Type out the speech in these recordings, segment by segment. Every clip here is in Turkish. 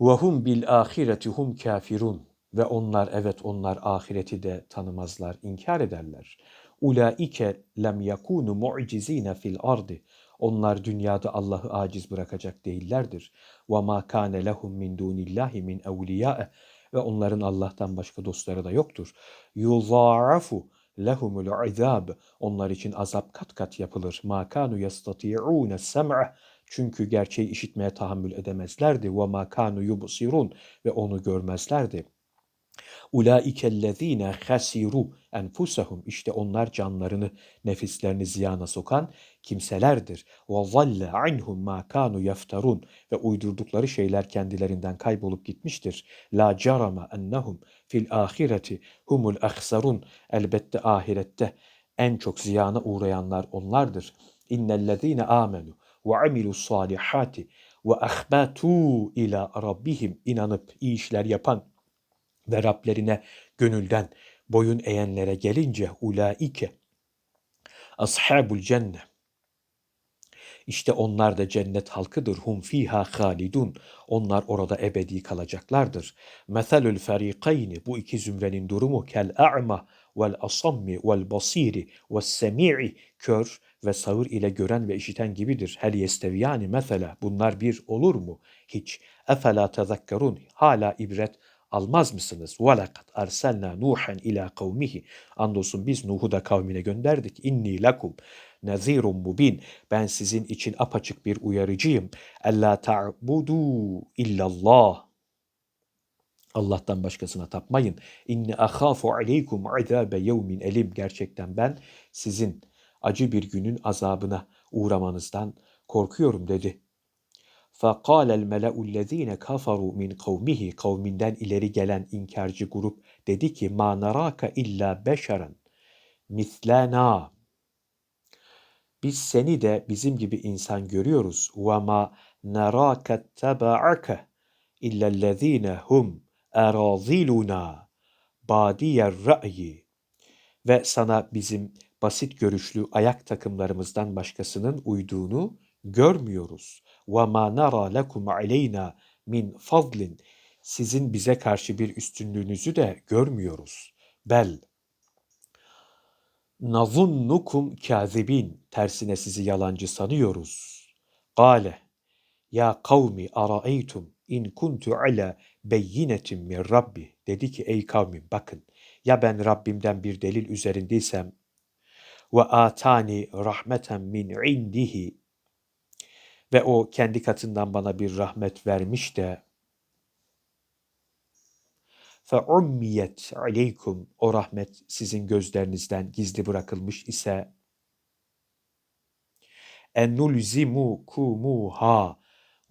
Bil ahireti hum kafirun. Ve onlar evet onlar ahireti de tanımazlar, inkar ederler. Ulaike lem yakunu mu'cizine fil ardi. Onlar dünyada Allah'ı aciz bırakacak değillerdir. Ve ma kana lehum min dunillahi min evliya'e. Ve onların Allah'tan başka dostları da yoktur. Yuza'afu lehumul izab. Onlar için azap kat kat yapılır. Ma kanu yastati'un sem'a. Çünkü gerçeği işitmeye tahammül edemezlerdi. Ma kanu yubsirun ve onu görmezlerdi. Ulaikellezine hasiru enfusahum işte onlar canlarını, nefislerini ziyana sokan kimselerdir. Ve zalle anhum ma kanu yeftarun ve uydurdukları şeyler kendilerinden kaybolup gitmiştir. La carama ennehum fil ahireti humul ahsarun elbette ahirette en çok ziyana uğrayanlar onlardır. İnnellezine amenu ve amilus salihati ve ahbatu ila rabbihim. İnanıp iyi işler yapan ve Rablerine gönülden boyun eğenlere gelince ulaike ashabul cenne işte onlar da cennet halkıdır. Hum fiha halidun. Onlar orada ebedi kalacaklardır. Meselül ferikayni bu iki zümrenin durumu kel a'ma vel asammi vel basiri ve semi'i kör ve sağır ile gören ve işiten gibidir. Hel yesteviyani mesela bunlar bir olur mu? Hiç. Efela tezekkerun. Hala ibret almaz mısınız? وَلَقَدْ اَرْسَلْنَا نُوحًا ila kavmihi. Andolsun biz Nuh'u da kavmine gönderdik. İnni lakum nezirun mubin. Ben sizin için apaçık bir uyarıcıyım. Ella ta'budu illallah. Allah'tan başkasına tapmayın. İnni ahafu aleykum azabe yevmin elim. Gerçekten ben sizin acı bir günün azabına uğramanızdan korkuyorum dedi. فَقَالَ الْمَلَأُ الَّذ۪ينَ كَفَرُوا مِنْ قَوْمِهِ Kavminden ileri gelen inkarcı grup dedi ki مَا نَرَاكَ اِلَّا بَشَرًا mislena. Biz seni de bizim gibi insan görüyoruz. وَمَا نَرَاكَ اتَّبَعَكَ اِلَّا الَّذ۪ينَ هُمْ اَرَاضِلُنَا بَادِيَ الرَّأْيِ Ve sana bizim basit görüşlü ayak takımlarımızdan başkasının uyduğunu görmüyoruz. وَمَا نَرَى لَكُمْ عَلَيْنَا min fadlin sizin bize karşı bir üstünlüğünüzü de görmüyoruz. Bel nazunnukum kazibin tersine sizi yalancı sanıyoruz. Gale ya kavmi araeytum in kuntu ala beyinetin min rabbi dedi ki ey kavmim bakın ya ben Rabbimden bir delil üzerindeysem ve atani rahmeten min indihi ve o kendi katından bana bir rahmet vermiş de فَعُمِّيَتْ aleykum o rahmet sizin gözlerinizden gizli bırakılmış ise ennulzimukumuha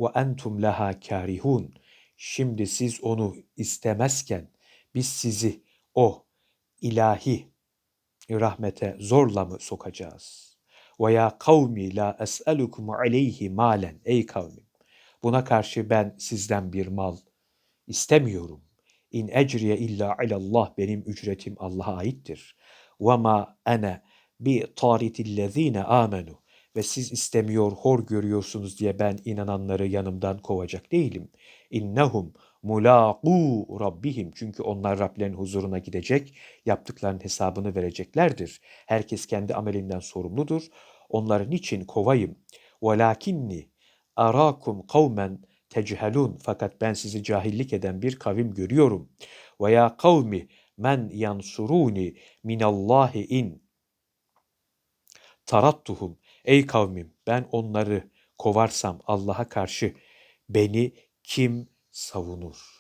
ve entum laha karihun şimdi siz onu istemezken biz sizi o ilahi rahmete zorla mı sokacağız?'' Ve ya kavmi la es'elukum aleyhi malen. Ey kavmim. Buna karşı ben sizden bir mal istemiyorum. İn ecriye illa alallah. Benim ücretim Allah'a aittir. Ve ma ene bi taritillezine amenu. Ve siz istemiyor, hor görüyorsunuz diye ben inananları yanımdan kovacak değilim. İnnehum mulaqu rabbihim. Çünkü onlar Rablerinin huzuruna gidecek, yaptıklarının hesabını vereceklerdir. Herkes kendi amelinden sorumludur. Onları niçin kovayım? Velakinni arakum kavmen techehalun. Fakat ben sizi cahillik eden bir kavim görüyorum. Ve ya kavmi men yansuruni minallahi in tarattuhum. Ey kavmim ben onları kovarsam Allah'a karşı beni kim savunur?